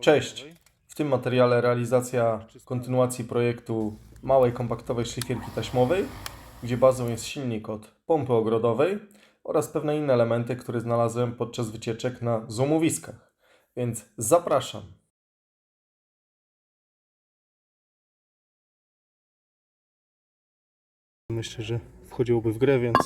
Cześć. W tym materiale realizacja kontynuacji projektu małej kompaktowej szlifierki taśmowej, gdzie bazą jest silnik od pompy ogrodowej oraz pewne inne elementy, które znalazłem podczas wycieczek na złomowiskach. Więc zapraszam. Myślę, że wchodziłoby w grę, więc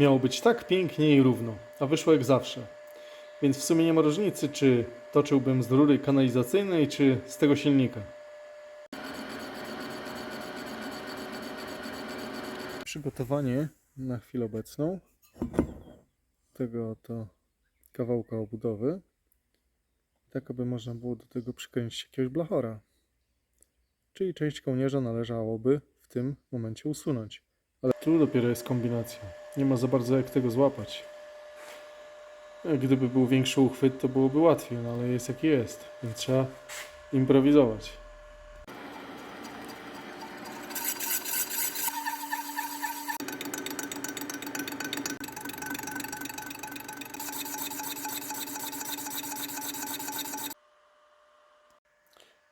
miało być tak pięknie i równo, a wyszło jak zawsze. Więc w sumie nie ma różnicy, czy toczyłbym z rury kanalizacyjnej, czy z tego silnika. Przygotowanie na chwilę obecną tego oto kawałka obudowy, tak aby można było do tego przykręcić jakiegoś blachora. Czyli część kołnierza należałoby w tym momencie usunąć. Ale tu dopiero jest kombinacja. Nie ma za bardzo jak tego złapać. E, Gdyby był większy uchwyt, to byłoby łatwiej, no ale jest jaki jest, więc trzeba improwizować.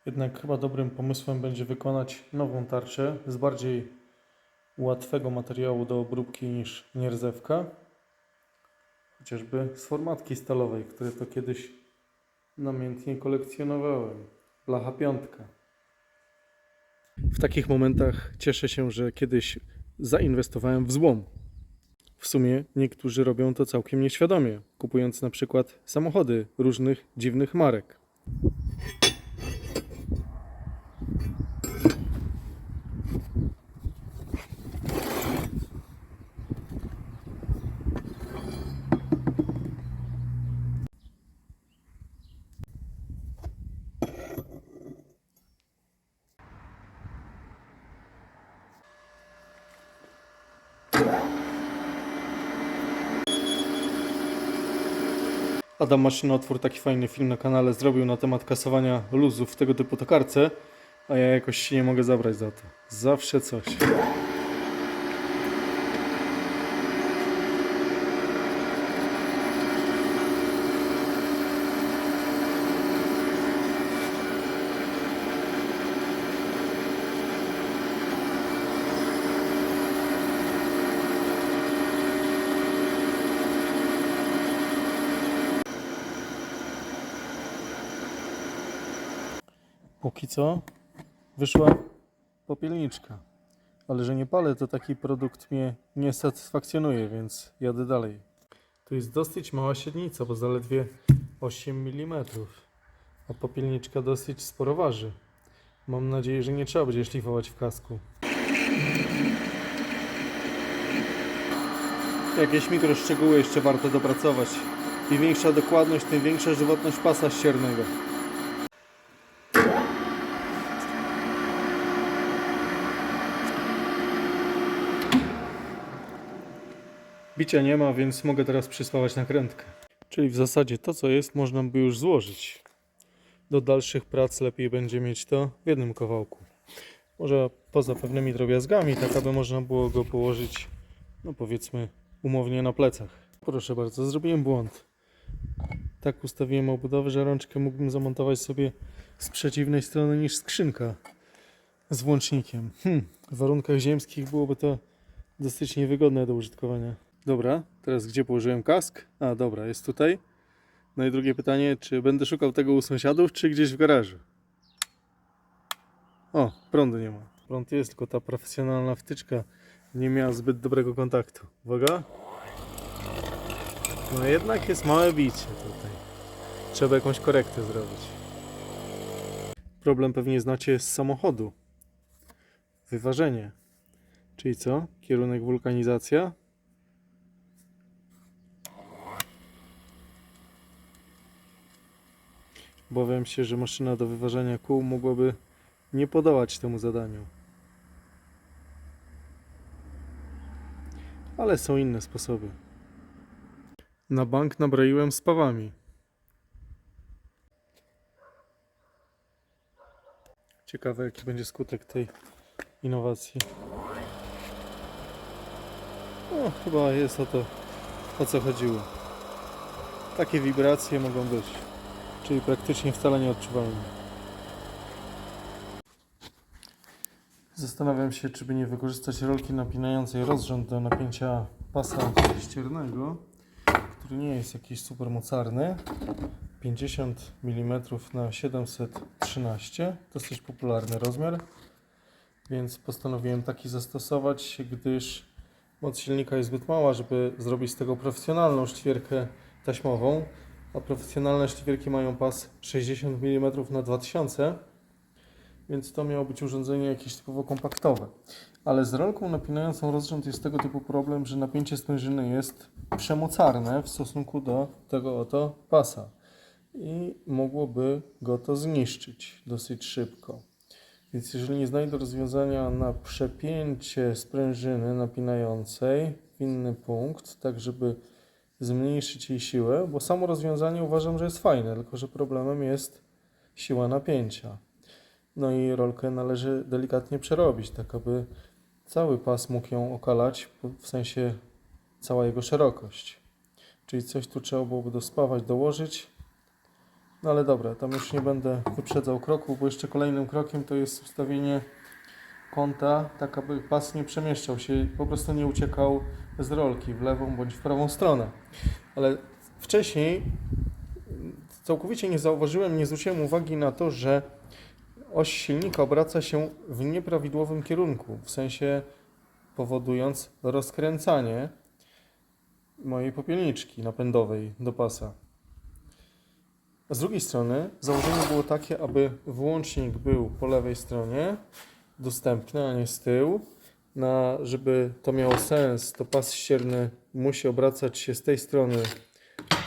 Jednak chyba dobrym pomysłem będzie wykonać nową tarczę z bardziej łatwego materiału do obróbki niż nierdzewka. Chociażby z formatki stalowej, które to kiedyś namiętnie kolekcjonowałem. Blacha piątka. W takich momentach cieszę się, że kiedyś zainwestowałem w złom. W sumie niektórzy robią to całkiem nieświadomie, kupując na przykład samochody różnych dziwnych marek. Adam Maszynotwór taki fajny film na kanale zrobił na temat kasowania luzów w tego typu tokarce, a ja jakoś się nie mogę zabrać za to. Zawsze coś. Póki co wyszła popielniczka. Ale że nie palę, to taki produkt mnie nie satysfakcjonuje, więc jadę dalej. To jest dosyć mała średnica, bo zaledwie 8 mm, a popielniczka dosyć sporo waży. Mam nadzieję, że nie trzeba będzie szlifować w kasku. Jakieś mikroszczegóły jeszcze warto dopracować. Im większa dokładność, tym większa żywotność pasa ściernego. Bicia nie ma, więc mogę teraz przyspawać nakrętkę. Czyli w zasadzie to, co jest, można by już złożyć. Do dalszych prac lepiej będzie mieć to w jednym kawałku. Może poza pewnymi drobiazgami, tak aby można było go położyć, no powiedzmy, umownie na plecach. Proszę bardzo, zrobiłem błąd. Tak ustawiłem obudowę, że rączkę mógłbym zamontować sobie z przeciwnej strony niż skrzynka z włącznikiem. Hmm, w warunkach ziemskich byłoby to dosyć niewygodne do użytkowania. Dobra, teraz gdzie położyłem kask? A, dobra, jest tutaj. No i drugie pytanie, czy będę szukał tego u sąsiadów, czy gdzieś w garażu? O, prądu nie ma. Prąd jest, tylko ta profesjonalna wtyczka nie miała zbyt dobrego kontaktu. Uwaga. No jednak jest małe bicie tutaj. Trzeba jakąś korektę zrobić. Problem pewnie znacie z samochodu. Wyważenie. Czyli co? Kierunek wulkanizacja? Obawiam się, że maszyna do wyważania kół mogłaby nie podołać temu zadaniu. Ale są inne sposoby. Na bank nabroiłem spawami. Ciekawe jaki będzie skutek tej innowacji. No, chyba jest o to, o co chodziło. Takie wibracje mogą być, czyli praktycznie wcale nieodczuwalne. Zastanawiam się, czy by nie wykorzystać rolki napinającej rozrząd do napięcia pasa ściernego, który nie jest jakiś super mocarny. 50 mm na 713 to jest dość popularny rozmiar, więc postanowiłem taki zastosować, gdyż moc silnika jest zbyt mała, żeby zrobić z tego profesjonalną sztywierkę taśmową, a profesjonalne sztywierki mają pas 60 mm na 2000 więc to miało być urządzenie jakieś typowo kompaktowe. Ale z rolką napinającą rozrząd jest tego typu problem, że napięcie sprężyny jest przemocarne w stosunku do tego oto pasa i mogłoby go to zniszczyć dosyć szybko. Więc jeżeli nie znajdę rozwiązania na przepięcie sprężyny napinającej w inny punkt, tak żeby zmniejszyć jej siłę, bo samo rozwiązanie uważam, że jest fajne, tylko że problemem jest siła napięcia. No i rolkę należy delikatnie przerobić, tak aby cały pas mógł ją okalać, w sensie cała jego szerokość. Czyli coś tu trzeba byłoby dospawać, dołożyć. No ale dobra, tam już nie będę wyprzedzał kroku, bo jeszcze kolejnym krokiem to jest ustawienie kąta, tak aby pas nie przemieszczał się, po prostu nie uciekał z rolki w lewą bądź w prawą stronę. Ale wcześniej całkowicie nie zauważyłem, nie zwróciłem uwagi na to, że oś silnika obraca się w nieprawidłowym kierunku, w sensie powodując rozkręcanie mojej popielniczki napędowej do pasa. Z drugiej strony założenie było takie, aby włącznik był po lewej stronie dostępny, a nie z tyłu. Na, żeby to miało sens, to pas ścierny musi obracać się z tej strony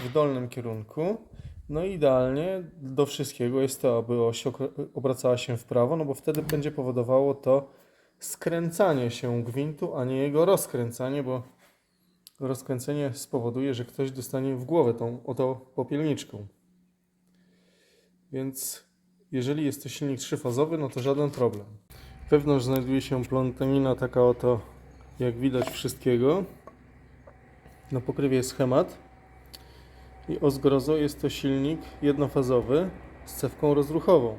w dolnym kierunku. No i idealnie do wszystkiego jest to, aby oś obracała się w prawo, no bo wtedy będzie powodowało to skręcanie się gwintu, a nie jego rozkręcanie, bo rozkręcenie spowoduje, że ktoś dostanie w głowę tą oto popielniczką. Więc jeżeli jest to silnik trzyfazowy, no to żaden problem. Wewnątrz znajduje się plątanina taka oto, jak widać wszystkiego. Na pokrywie schemat. I Osgrozo jest to silnik jednofazowy z cewką rozruchową.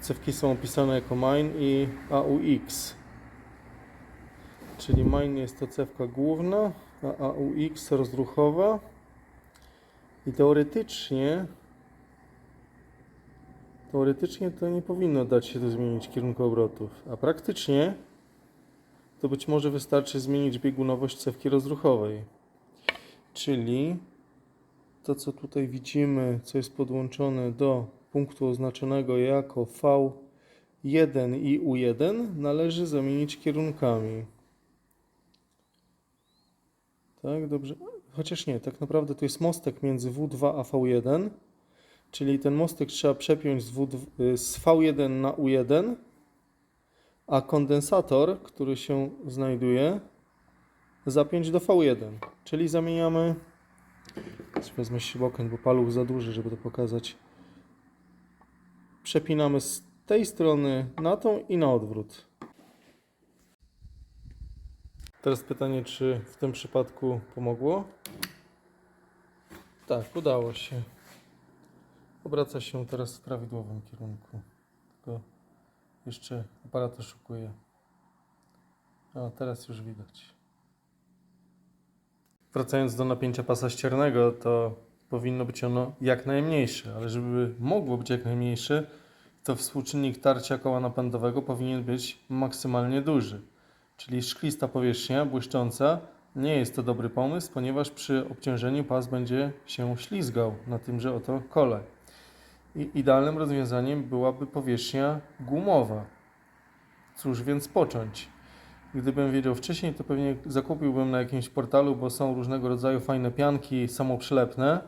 Cewki są opisane jako Mine i AUX. Czyli Mine jest to cewka główna, a AUX rozruchowa. I teoretycznie teoretycznie to nie powinno dać się to zmienić kierunku obrotów, a praktycznie to być może wystarczy zmienić biegunowość cewki rozruchowej. Czyli to, co tutaj widzimy, co jest podłączone do punktu oznaczonego jako V1 i U1, należy zamienić kierunkami. Tak, dobrze. Chociaż nie, tak naprawdę to jest mostek między W2 a V1, czyli ten mostek trzeba przepiąć z, W2, y, z V1 na U1, a kondensator, który się znajduje, zapiąć do V1, czyli zamieniamy. Wezmę śrubokręt, bo paluch za duży, żeby to pokazać. Przepinamy z tej strony na tą i na odwrót. Teraz pytanie, czy w tym przypadku pomogło? Tak, udało się. Obraca się teraz w prawidłowym kierunku. Tylko jeszcze aparat oszukuje. A teraz już widać. Wracając do napięcia pasa ściernego, to powinno być ono jak najmniejsze, ale żeby mogło być jak najmniejsze, to współczynnik tarcia koła napędowego powinien być maksymalnie duży. Czyli szklista powierzchnia, błyszcząca, nie jest to dobry pomysł, ponieważ przy obciążeniu pas będzie się ślizgał na tymże oto kole. I idealnym rozwiązaniem byłaby powierzchnia gumowa. Cóż więc począć? Gdybym wiedział wcześniej, to pewnie zakupiłbym na jakimś portalu, bo są różnego rodzaju fajne pianki samoprzylepne.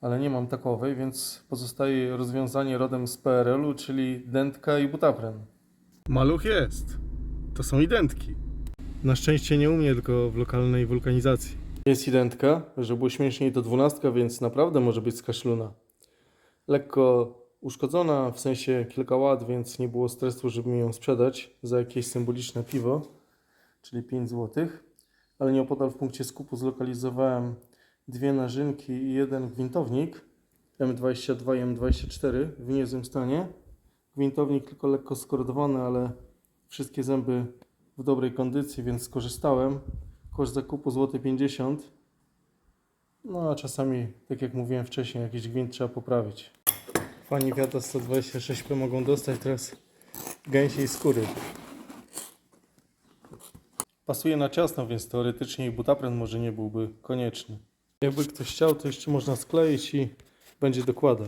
Ale nie mam takowej, więc pozostaje rozwiązanie rodem z PRL-u, czyli dentka i butapren. Maluch jest. To są identki. Na szczęście nie u mnie, tylko w lokalnej wulkanizacji. Jest identka, że było śmieszniej to dwunastka, więc naprawdę może być z kaszluna. Lekko uszkodzona, w sensie kilka lat, więc nie było stresu, żeby mi ją sprzedać za jakieś symboliczne piwo, czyli 5 zł. Ale nieopodal w punkcie skupu zlokalizowałem dwie narzynki i jeden gwintownik M22 i M24 w niezłym stanie. Gwintownik tylko lekko skorodowany, ale wszystkie zęby w dobrej kondycji, więc skorzystałem. Koszt zakupu złoty 50 zł. No a czasami, tak jak mówiłem wcześniej, jakiś gwint trzeba poprawić. Fani Fiata 126P mogą dostać teraz gęsiej skóry. Pasuje na ciasno, więc teoretycznie i butapren może nie byłby konieczny. Jakby ktoś chciał, to jeszcze można skleić i będzie dokłada.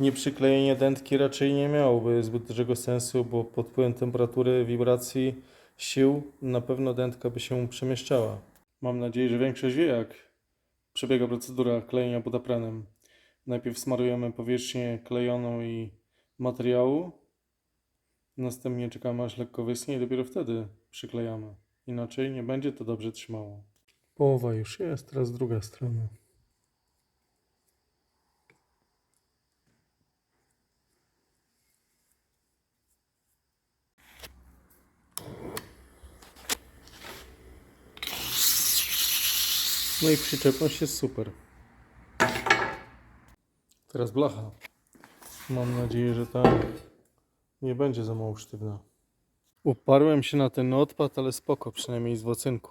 Nieprzyklejenie dętki raczej nie miałoby zbyt dużego sensu, bo pod wpływem temperatury, wibracji, sił na pewno dętka by się przemieszczała. Mam nadzieję, że większość wie jak przebiega procedura klejenia budaprenem. Najpierw smarujemy powierzchnię klejoną i materiału, następnie czekamy aż lekko wyschnie i dopiero wtedy przyklejamy. Inaczej nie będzie to dobrze trzymało. Połowa już jest, teraz druga strona. No i przyczepność jest super. Teraz blacha. Mam nadzieję, że ta nie będzie za mało sztywna. Uparłem się na ten odpad, ale spoko, przynajmniej z wocynku.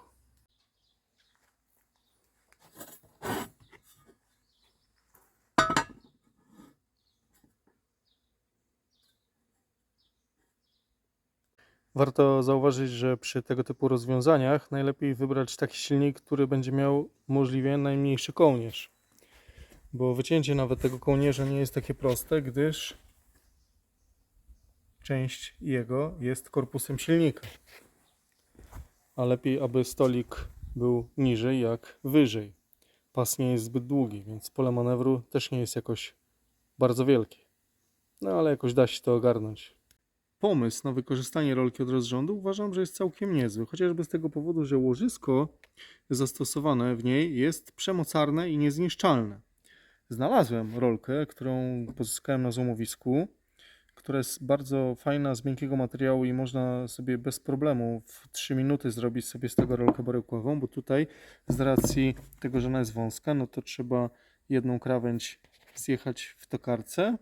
Warto zauważyć, że przy tego typu rozwiązaniach najlepiej wybrać taki silnik, który będzie miał możliwie najmniejszy kołnierz. Bo wycięcie nawet tego kołnierza nie jest takie proste, gdyż część jego jest korpusem silnika. A lepiej, aby stolik był niżej jak wyżej. Pas nie jest zbyt długi, więc pole manewru też nie jest jakoś bardzo wielkie. No ale jakoś da się to ogarnąć. Pomysł na wykorzystanie rolki od rozrządu uważam, że jest całkiem niezły, chociażby z tego powodu, że łożysko zastosowane w niej jest przemocarne i niezniszczalne. Znalazłem rolkę, którą pozyskałem na złomowisku, która jest bardzo fajna, z miękkiego materiału i można sobie bez problemu w 3 minuty zrobić sobie z tego rolkę baryłkową, bo tutaj z racji tego, że ona jest wąska, no to trzeba jedną krawędź zjechać w tokarce,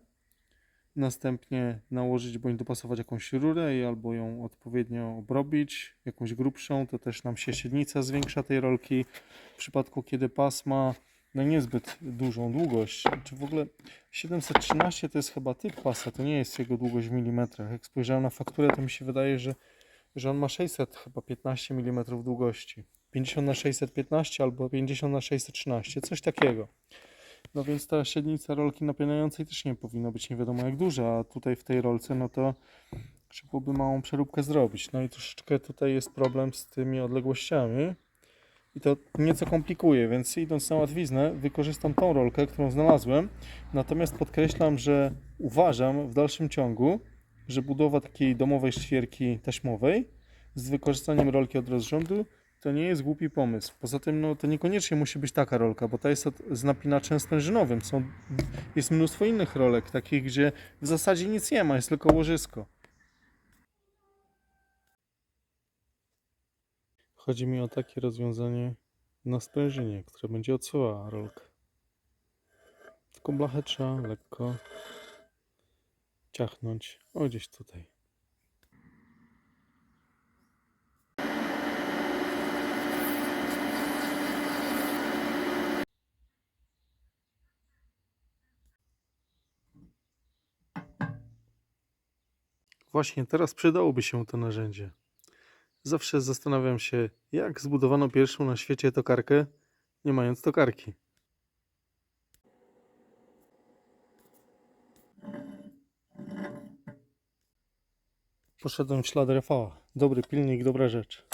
następnie nałożyć bądź dopasować jakąś rurę i albo ją odpowiednio obrobić, jakąś grubszą, to też nam się średnica zwiększa tej rolki. W przypadku kiedy pas no niezbyt dużą długość, czy w ogóle 713 to jest chyba typ pasa, to nie jest jego długość w milimetrach. Jak spojrzałem na fakturę, to mi się wydaje, że, że on ma 600 chyba 15 mm długości. 50 na 615 albo 50 na 613, coś takiego. No więc ta średnica rolki napinającej też nie powinna być nie wiadomo jak duża, a tutaj w tej rolce no to trzeba byłoby małą przeróbkę zrobić. No i troszeczkę tutaj jest problem z tymi odległościami i to nieco komplikuje, więc idąc na łatwiznę wykorzystam tą rolkę, którą znalazłem, natomiast podkreślam, że uważam w dalszym ciągu, że budowa takiej domowej szwierki taśmowej z wykorzystaniem rolki od rozrządu to nie jest głupi pomysł. Poza tym, no, to niekoniecznie musi być taka rolka, bo ta jest od, z napinaczem sprężynowym. Są, jest mnóstwo innych rolek, takich, gdzie w zasadzie nic nie ma, jest tylko łożysko. Chodzi mi o takie rozwiązanie na sprężynie, które będzie odsuwała rolkę. Tylko blachę trzeba lekko ciachnąć. O, gdzieś tutaj. Właśnie teraz przydałoby się to narzędzie. Zawsze zastanawiam się, jak zbudowano pierwszą na świecie tokarkę, nie mając tokarki. Poszedłem w ślad Rafała. Dobry pilnik, dobra rzecz.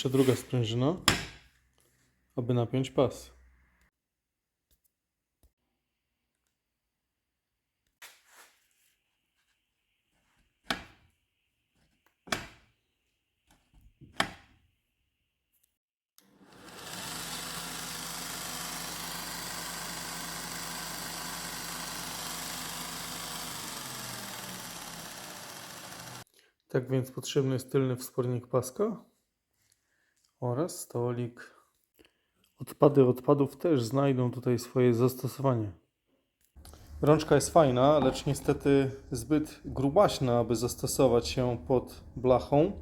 jeszcze druga sprężyna, aby napiąć pas. Tak więc potrzebny jest tylny wspornik paska oraz stolik. Odpady odpadów też znajdą tutaj swoje zastosowanie. Rączka jest fajna, lecz niestety zbyt grubaśna, aby zastosować się pod blachą.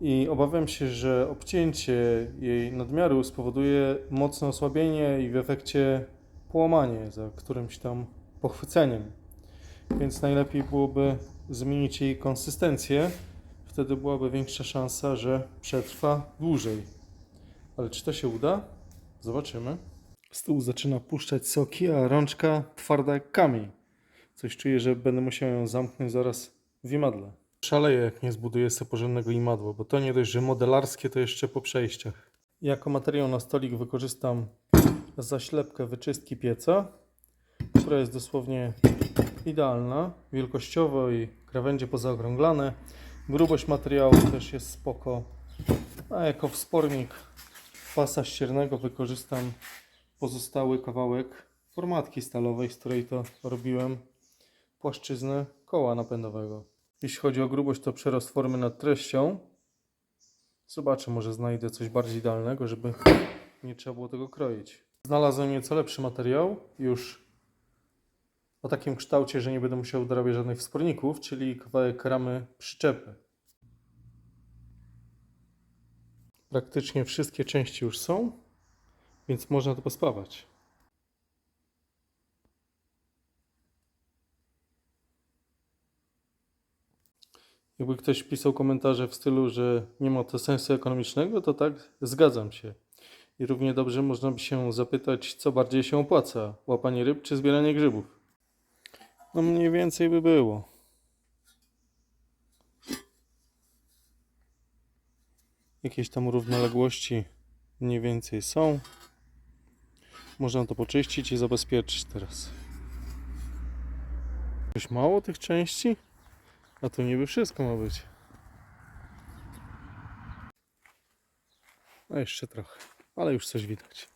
I obawiam się, że obcięcie jej nadmiaru spowoduje mocne osłabienie i w efekcie połamanie za którymś tam pochwyceniem. Więc najlepiej byłoby zmienić jej konsystencję. Wtedy byłaby większa szansa, że przetrwa dłużej. Ale czy to się uda? Zobaczymy. Tyłu zaczyna puszczać soki, a rączka twarda jak kamień. Coś czuję, że będę musiał ją zamknąć zaraz w imadle. Szaleję, jak nie zbuduję sobie porządnego imadła, bo to nie dość, że modelarskie, to jeszcze po przejściach. Jako materiał na stolik wykorzystam zaślepkę wyczystki pieca, która jest dosłownie idealna, wielkościowo i krawędzie pozaokrąglane. Grubość materiału też jest spoko. A jako wspornik pasa ściernego wykorzystam pozostały kawałek formatki stalowej, z której to robiłem płaszczyznę koła napędowego. Jeśli chodzi o grubość, to przerost formy nad treścią. Zobaczę, może znajdę coś bardziej idealnego, żeby nie trzeba było tego kroić. Znalazłem nieco lepszy materiał, już o takim kształcie, że nie będę musiał dorabiać żadnych wsporników, czyli kawałek ramy przyczepy. Praktycznie wszystkie części już są, więc można to pospawać. Jakby ktoś pisał komentarze w stylu, że nie ma to sensu ekonomicznego, to tak, zgadzam się. I równie dobrze można by się zapytać, co bardziej się opłaca: łapanie ryb czy zbieranie grzybów? No mniej więcej by było. Jakieś tam równoległości mniej więcej są. Można to poczyścić i zabezpieczyć teraz. Coś mało tych części? A to niby wszystko ma być. No jeszcze trochę, ale już coś widać.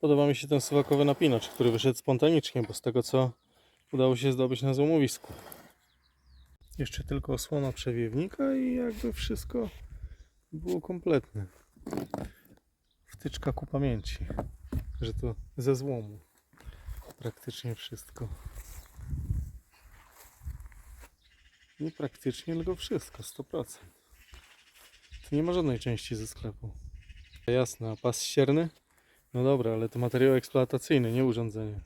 Podoba mi się ten suwakowy napinacz, który wyszedł spontanicznie, bo z tego co udało się zdobyć na złomowisku. Jeszcze tylko osłona przewiewnika i jakby wszystko było kompletne. Wtyczka ku pamięci, że to ze złomu praktycznie wszystko. Nie praktycznie, tylko wszystko, 100%. Tu nie ma żadnej części ze sklepu. Jasne, a pas ścierny? No dobra, ale to materiał eksploatacyjny, nie urządzenie.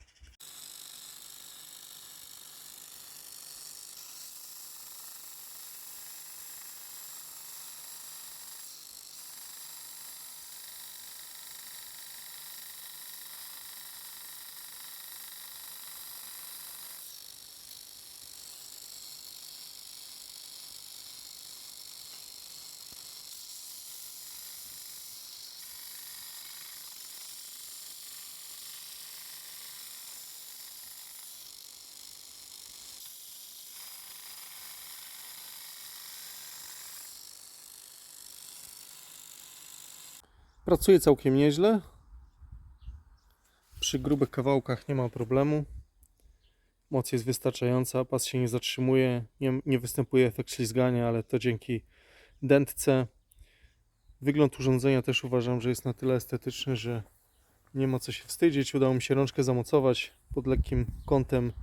Pracuje całkiem nieźle. Przy grubych kawałkach nie ma problemu. Moc jest wystarczająca, pas się nie zatrzymuje, nie, nie występuje efekt ślizgania, ale to dzięki dętce. Wygląd urządzenia też uważam, że jest na tyle estetyczny, że nie ma co się wstydzić. Udało mi się rączkę zamocować pod lekkim kątem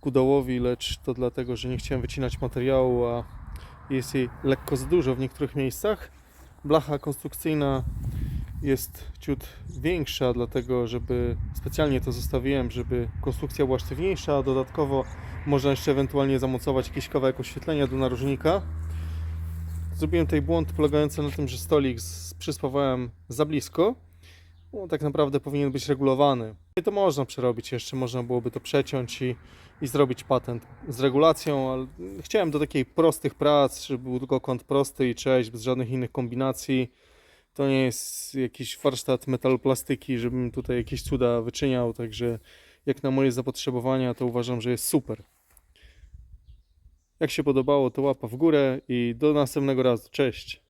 ku dołowi, lecz to dlatego, że nie chciałem wycinać materiału, a jest jej lekko za dużo w niektórych miejscach. Blacha konstrukcyjna jest ciut większa, dlatego żeby specjalnie to zostawiłem, żeby konstrukcja była sztywniejsza, dodatkowo można jeszcze ewentualnie zamocować jakiś kawałek oświetlenia do narożnika. Zrobiłem tutaj błąd polegający na tym, że stolik przyspawałem za blisko. No, tak naprawdę powinien być regulowany. I to można przerobić jeszcze, można byłoby to przeciąć i, i zrobić patent z regulacją, ale chciałem do takiej prostych prac, żeby był tylko kąt prosty i cześć, bez żadnych innych kombinacji. To nie jest jakiś warsztat metaloplastyki, żebym tutaj jakieś cuda wyczyniał, także jak na moje zapotrzebowania, to uważam, że jest super. Jak się podobało, to łapa w górę i do następnego razu. Cześć!